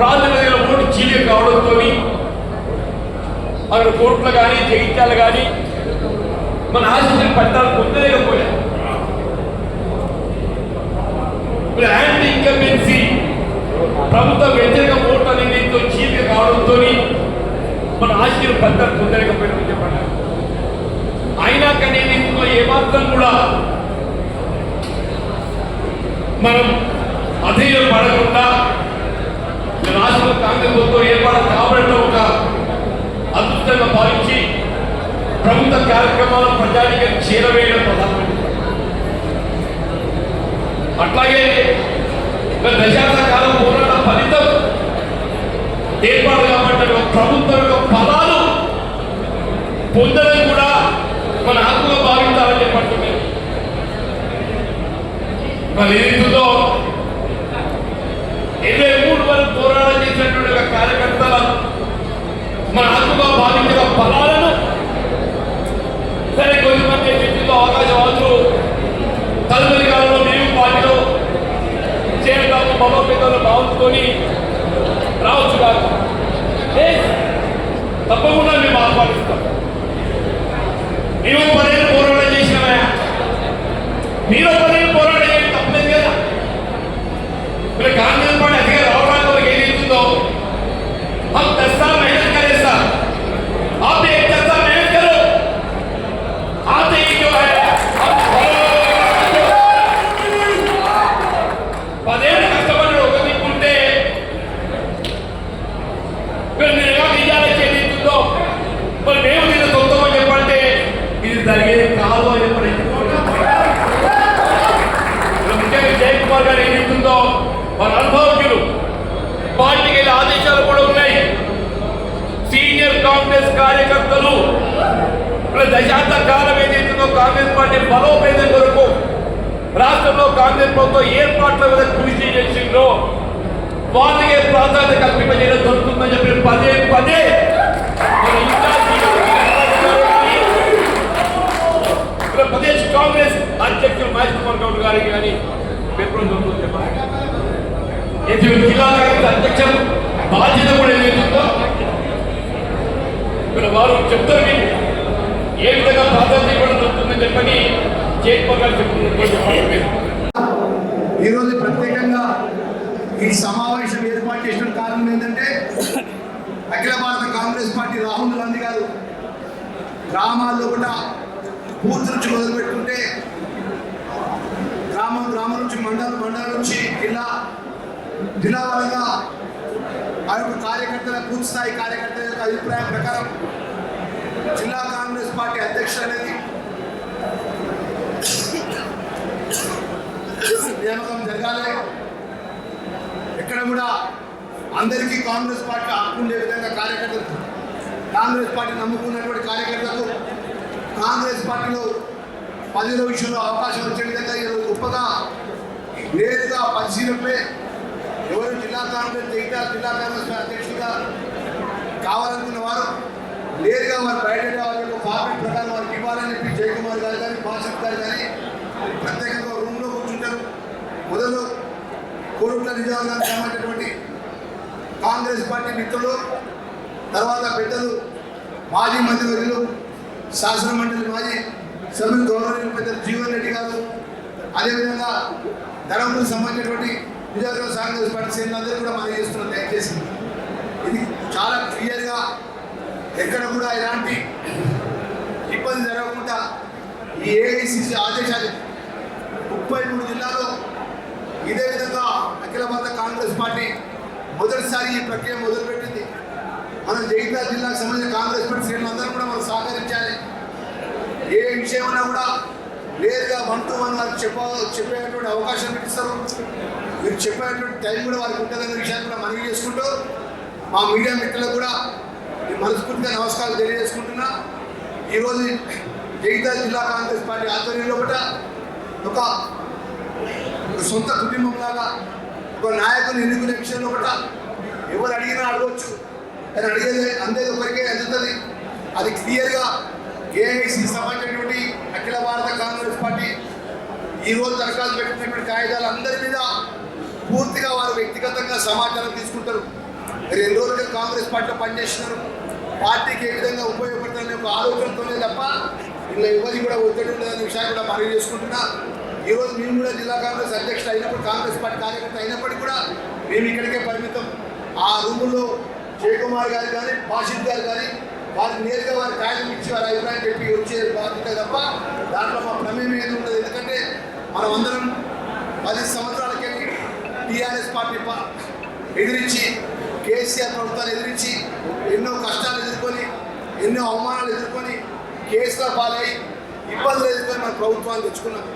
వీళ్ళ మత ఓటు చీలి కావడంతో అక్కడ కోర్టులు కానీ జగిత్యాలు కానీ మన ఆశించిన పట్టాలు పొందలేకపోయా ఇప్పుడు యాంటీ ఇన్కంబెన్సీ ప్రభుత్వ వ్యతిరేక ఓటు అనేది చీలిక కావడంతో మన ఆశించిన ఫలితాలు పొందలేకపోయినా చెప్పండి. అయినా కానీ ఇందులో ఏమాత్రం కూడా మనం అధీనం పడకుండా రాష్ట్ర కాంగ్రెస్ ప్రభుత్వం ఏర్పాటు కాబట్టే ఒక అదృష్టంగా భావించి ప్రభుత్వ కార్యక్రమాలు ప్రజానికి చేరవేయడం ప్రధానమంత్రి అట్లాగే ఒక దశాబ్ద కాలం పోరాట ఫలితం ఏర్పాటు కాబట్టి ఒక ప్రభుత్వం యొక్క ఫలాలు పొందడం కూడా మన హక్కుగా భావించాలని చెప్పంటున్నారు మరి ఏదైతుందో ఇరవై చేసినటువంటి ఒక కార్యకర్తల మన హక్కుగా భావించిన ఫలాలను సరే కొంతమంది వ్యక్తులతో అవకాశవాదులు తదుపరి కాలంలో మేము పార్టీలో చేరడానికి బలోపేతాలు భావించుకొని రావచ్చు కాదు. తప్పకుండా మేము ఆహ్వానిస్తాం. మేము పదేళ్ళు పోరాటం చేసినామయ్యా మీరు పదేళ్ళు పోరాటం కాంగ్రెస్ పార్టీ బలోపేతం కొరకు రాష్ట్రంలో కాంగ్రెస్ ప్రభుత్వం ఏర్పాట్ల మీద కృషి చేసిందో వాళ్ళకే ప్రాధాన్యత కల్పింపజేయడం దొరుకుతుందని చెప్పి పదే పదే ప్రదేశ్ కాంగ్రెస్ అధ్యక్షులు మహేష్ కుమార్ గౌడ్ గారికి కానీ పేపర్లో చెప్పండి. జిల్లా కాంగ్రెస్ అధ్యక్షులు బాధ్యత కూడా ఏదైతుందో ఇక్కడ వారు చెప్తారు. ఏ విధంగా ప్రాధాన్యత ఇవ్వడం జరుగుతుందని చెప్పని జైకుమార్ ఈరోజు ప్రత్యేకంగా ఈ సమావేశం ఏర్పాటు చేసిన కారణం ఏంటంటే అఖిల భారత కాంగ్రెస్ పార్టీ రాహుల్ గాంధీ గారు గ్రామాల్లో కూడా బూత్ నుంచి మొదలుపెట్టుకుంటే గ్రామం గ్రామం నుంచి మండలం మండలం నుంచి జిల్లా జిల్లా పరంగా ఆ యొక్క కార్యకర్తల పూర్తి స్థాయి కార్యకర్తల యొక్క అభిప్రాయం ప్రకారం జిల్లా కాంగ్రెస్ పార్టీ అధ్యక్షుడు అనేది నియామకం జరగాలి ఎక్కడ కూడా అందరికీ కాంగ్రెస్ పార్టీ హక్కు ఉండే విధంగా కార్యకర్తలు కాంగ్రెస్ పార్టీ నమ్ముకున్నటువంటి కార్యకర్తలకు కాంగ్రెస్ పార్టీలో పదిహేను విషయంలో అవకాశం వచ్చే విధంగా ఈరోజు గొప్పగా నేరుగా పరిశీలనపై ఎవరు జిల్లా కాంగ్రెస్ జిల్లా కాంగ్రెస్ అధ్యక్షుడిగా కావాలనుకున్న వారు నేరుగా మరి బయట వారి యొక్క ఫార్మేట్ ప్రకారం వారికి ఇవ్వాలని చెప్పి జయకుమార్ గారు కానీ భాషత్ గారు కానీ ప్రత్యేకంగా రూమ్లో కూర్చుంటారు. మొదలు కోరుట్ల నిజామాబాద్ సంబంధించినటువంటి కాంగ్రెస్ పార్టీ మిత్రులు తర్వాత పెద్దలు మాజీ మంత్రివర్యులు శాసన మండలి మాజీ సభ్యులు గౌరవనీయులు పెద్దలు జీవన్ రెడ్డి గారు అదేవిధంగా ధర్మపురికి సంబంధించినటువంటి నిజామాబాద్ కాంగ్రెస్ పార్టీ శ్రేణులందరూ కూడా మనం చేస్తున్నాం దయచేసి ఇది చాలా క్లియర్గా ఎక్కడ కూడా ఎలాంటి ఇబ్బంది జరగకుండా ఈ ఏఐసిసి ఆదేశాలు ముప్పై మూడు జిల్లాలో ఇదే విధంగా అఖిల భారత కాంగ్రెస్ పార్టీ మొదటిసారి ఈ ప్రక్రియ మొదలుపెట్టింది. మనం జగిత్యాల జిల్లాకు సంబంధించిన కాంగ్రెస్ పార్టీ శ్రేణులందరూ కూడా మనం సహకరించాలి. ఏ విషయమైనా కూడా నేరుగా వన్ టు వన్ వారికి చెప్ప చెప్పేటువంటి అవకాశం ఇస్తారు మీరు చెప్పేటువంటి టైం కూడా వారికి ఉంటుందనే విషయాన్ని కూడా మనవి చేసుకుంటూ మా మీడియా మిత్రులకు కూడా మనస్ఫూర్తిగా నమస్కారం తెలియజేసుకుంటున్నా. ఈరోజు జగిత్యాల జిల్లా కాంగ్రెస్ పార్టీ ఆధ్వర్యంలో కూడా ఒక సొంత కుటుంబంలాగా ఒక నాయకుని ఎన్నుకునే విషయంలో కూడా ఎవరు అడిగినా అడగవచ్చు కానీ అడిగేది అందేది ఒకరికే అందుతుంది. అది క్లియర్గా ఏఐసి సంబంధించినటువంటి అఖిల భారత కాంగ్రెస్ పార్టీ ఈ రోజు దరఖాస్తు పెట్టినటువంటి కాగితాలు అందరి మీద పూర్తిగా వారు వ్యక్తిగతంగా సమాచారం తీసుకుంటారు. రెండు రోజులు కాంగ్రెస్ పార్టీలో పనిచేస్తున్నారు. పార్టీకి ఏ విధంగా ఉపయోగపడుతుందనే ఒక ఆలోచనతోనే తప్ప ఇలా ఎవరి కూడా ఒత్తిడి ఉండదనే విషయాన్ని కూడా మనవి చేసుకుంటున్నా. ఈరోజు మేము కూడా జిల్లా కాంగ్రెస్ అధ్యక్షుడు అయినప్పుడు కాంగ్రెస్ పార్టీ కార్యకర్త అయినప్పటికీ కూడా మేము ఇక్కడికే పరిమితం. ఆ రూముల్లో జయకుమార్ గారు కానీ బాషిద్ గారు కానీ వారికి నేరుగా వారి కాయలు ఇచ్చి వారి అభిప్రాయం చెప్పి వచ్చే బాధ్యత తప్ప దాంట్లో మా ప్రమేయం ఏది ఉండదు. ఎందుకంటే మనం అందరం పది సంవత్సరాలకి టీఆర్ఎస్ పార్టీ ఎదిరించి కేసీఆర్ ప్రభుత్వాన్ని ఎదిరించి ఎన్నో కష్టాలు ఎదుర్కొని ఎన్నో అవమానాలు ఎదుర్కొని కేసుల పాలై ఇబ్బందులు ఎదుర్కొని మన ప్రభుత్వాన్ని తెచ్చుకున్నాం.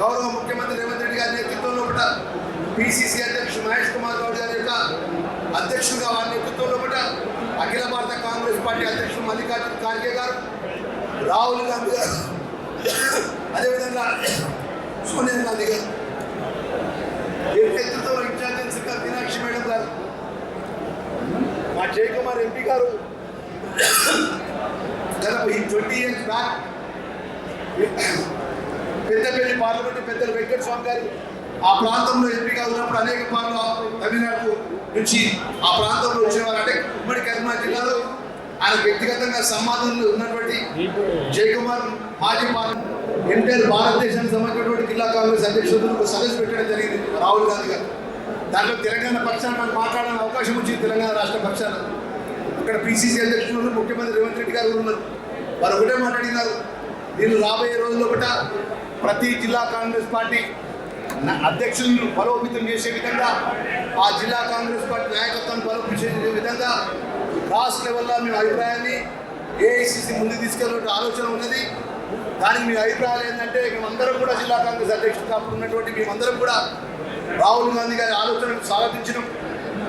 గౌరవ ముఖ్యమంత్రి రేవంత్ రెడ్డి గారి నేతృత్వంలో కూడా పిసిసి అధ్యక్షుడు మహేష్ కుమార్ గౌడ్ గారి యొక్క అధ్యక్షుడిగా వారి నేతృత్వంలో కూడా అఖిల భారత కాంగ్రెస్ పార్టీ అధ్యక్షుడు మల్లికార్జున ఖార్గే గారు రాహుల్ గాంధీ గారు అదేవిధంగా సోనియా గాంధీ గారు. నేతృత్వంలో in charge Meenakshi madam Ajay Kumar MP గారు. గత twenty years back Peddapalli parliament పెద్దలు వెంకట స్వామి గారు ఆ ప్రాంతంలో ఎంపీగా ఉన్నప్పుడు అనేక పార్లు తమిళనాడు నుంచి ఆ ప్రాంతంలో వచ్చేవారు. అంటే ఉమ్మడి కరీంనగర్ జిల్లాలో ఆయన వ్యక్తిగతంగా సంవాదంలో ఉన్నటువంటి జయకుమార్ మాజీ పార్లమెంట్ ఎంటైర్ భారతదేశానికి సంబంధించినటువంటి జిల్లా కాంగ్రెస్ అధ్యక్షుడు ఒక సదస్సు పెట్టడం జరిగింది రాహుల్ గాంధీ గారు. దాంట్లో తెలంగాణ పక్షాన మనకు మాట్లాడాలని అవకాశం వచ్చింది తెలంగాణ రాష్ట్ర పక్షాన. అక్కడ పిసిసి అధ్యక్షులు ముఖ్యమంత్రి రేవంత్ రెడ్డి గారు ఉన్నారు. వారు ఒకటే మాట్లాడినారు. నేను రాబోయే రోజుల్లో కూడా ప్రతి జిల్లా కాంగ్రెస్ పార్టీ అధ్యక్షులను బలోపేతం చేసే విధంగా ఆ జిల్లా కాంగ్రెస్ పార్టీ నాయకత్వాన్ని బలోపేతం చేసే విధంగా రాష్ట్ర లెవెల్లో మీ అభిప్రాయాన్ని ఏఐసిసి ముందుకు తీసుకెళ్ళిన ఆలోచన ఉన్నది. దానికి మీ అభిప్రాయాలు ఏంటంటే మేమందరం కూడా జిల్లా కాంగ్రెస్ అధ్యక్షుడు కాకుండా ఉన్నటువంటి మేమందరం కూడా రాహుల్ గాంధీ గారి ఆలోచనను స్వాగతించడం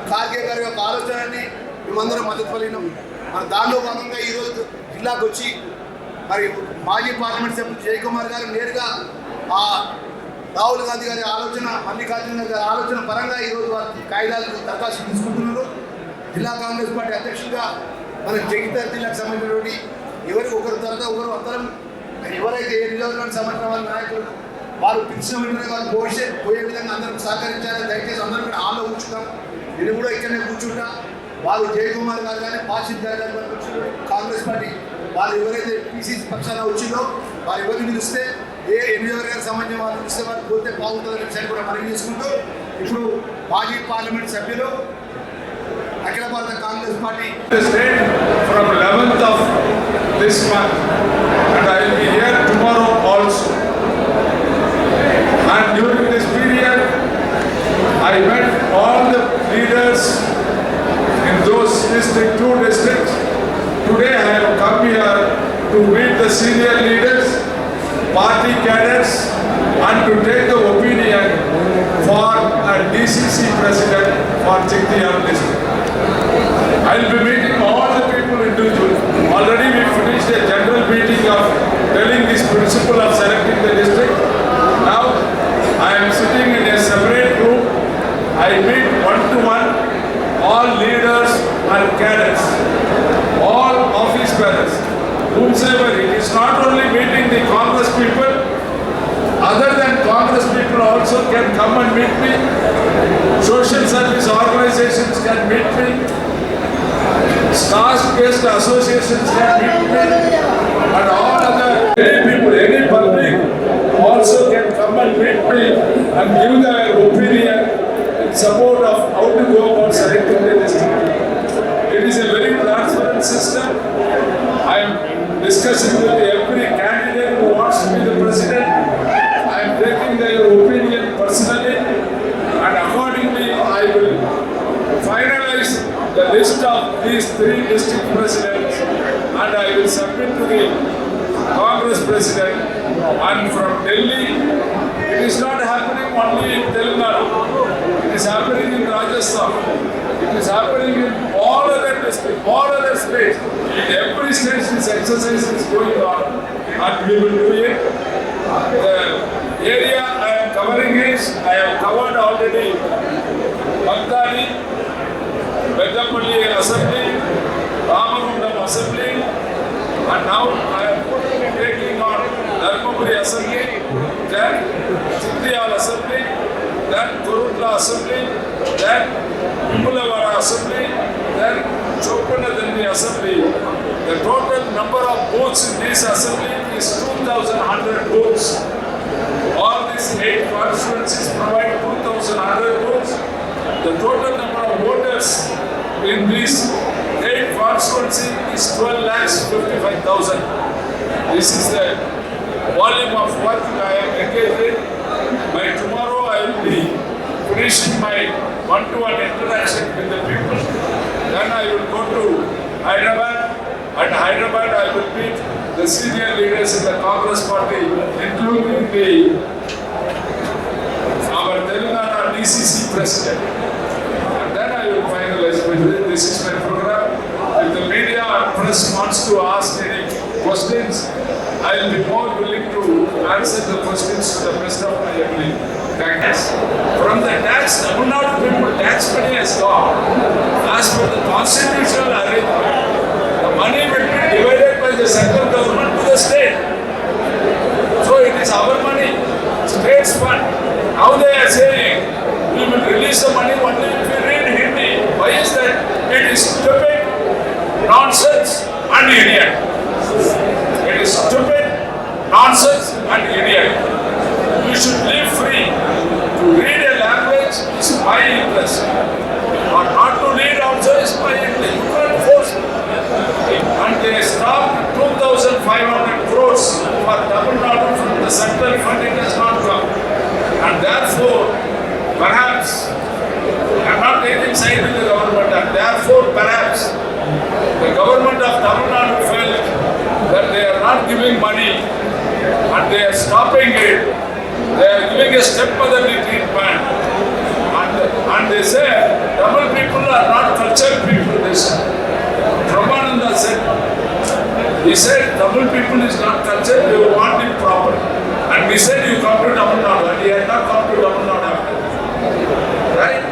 ఖార్గే గారి యొక్క ఆలోచనని మేమందరం మద్దతు పలినాం మరి దానిలో భాగంగా ఈరోజు జిల్లాకు వచ్చి మరి మాజీ పార్లమెంట్ సభ్యులు జయకుమార్ గారు నేరుగా ఆ రాహుల్ గాంధీ గారి ఆలోచన మల్లికార్జున గారి ఆలోచన పరంగా ఈరోజు వారి కాగితాలు దరఖాస్తు తీసుకుంటున్నారు. జిల్లా కాంగ్రెస్ పార్టీ అధ్యక్షుడిగా మన జగిత్యాల జిల్లాకు సంబంధించినటువంటి ఎవరికి ఒకరి తర్వాత ఒకరు అందరం ఎవరైతే ఏ నియోజకవర్గానికి సంబంధించిన వాళ్ళ నాయకులు వారు పిలిచిన వెంటనే వారు పోసే పోయే విధంగా అందరం సహకరించాలి. దయచేసి అందరం కూడా నేను కూడా ఇక్కడనే కూర్చుంటా. వారు జయకుమార్ గారు కానీ పాషిద్ గారు కానీ కాంగ్రెస్ పార్టీ వారు ఎవరైతే పీసీసీ పక్షాన వచ్చిందో వారు ఎవరిని పిలిస్తే ఏ నియోజకవర్గానికి సంబంధించిన వాళ్ళు పిలిస్తే వారు పోతే బాగుంటుందని విషయాన్ని కూడా మనం చేసుకుంటూ ఇప్పుడు మాజీ పార్లమెంట్ సభ్యులు Akhila Bharata Congress party from eleventh of this month and I district, two districts. Today I have come here to meet the senior leaders, party cadres and to take the opinion for a DCC president for Chikdiyam district. I'll be meeting all the people individually. Already we finished a general meeting of telling this principle of selecting the district. Now, I am sitting in a separate room. I meet one to one all leaders and cadets, all office bearers, whomsoever. It is not only meeting the Congress people, other than Congress people also can come and meet me. Social service organizations can meet me. caste-based associations can meet me and all other any people, any public also can come and meet me and give their opinion in support of how to go about selecting the district. It is a very transparent system. I am discussing with every candidate who wants to be the president. I am taking their opinion personally and accordingly I will finalize the list of these three district presidents and I will submit to the Congress president and from Delhi, it is not happening only in Telangana, it is happening in Rajasthan, it is happening in all other districts, all other states. In every state this exercise is going on and we will do it. The area I am covering is, I have covered already Baghdadi, Bedapalli Assembly, Ramagundam Assembly, and now I am taking on Dharmapuri Assembly, then Chindiyal Assembly, then Kurutla Assembly, then Vimulavara Assembly, then Chopanadandi Assembly. The total number of booths in this assembly is 2,100 booths. All these eight constituencies provide 2,100 votes. The total number of voters in this constituency is 12 lakhs 55,000. This is the volume of work I am engaged in. By tomorrow I will be finishing my one-to-one interaction with the people. Then I will go to Hyderabad. At Hyderabad I will meet the senior leaders in the Congress party, including the our Telangana DCC president. And then I will finalize with it. This is my program. If the media or press wants to ask any questions, I will be more willing to answer the questions to the best of my ability. Thank you. From the tax, Tamil Nadu people, tax money has gone. As per the constitutional arrangement, the money will be divided by the central government to the state. So it is our money, state's fund. Now they are saying release the money only if we read Hindi. Why is that? It is stupid, nonsense, and idiot. It is stupid, nonsense, and idiot. You should live free. not giving money and they are stopping it. They are giving a stepmotherly treatment. And, and they say, Tamil people are not cultured people. They say. Ramananda said, he said, Tamil people is not cultured, they want it proper. And we said, you come to Tamil Nadu, and he had not come to Tamil Nadu. Right?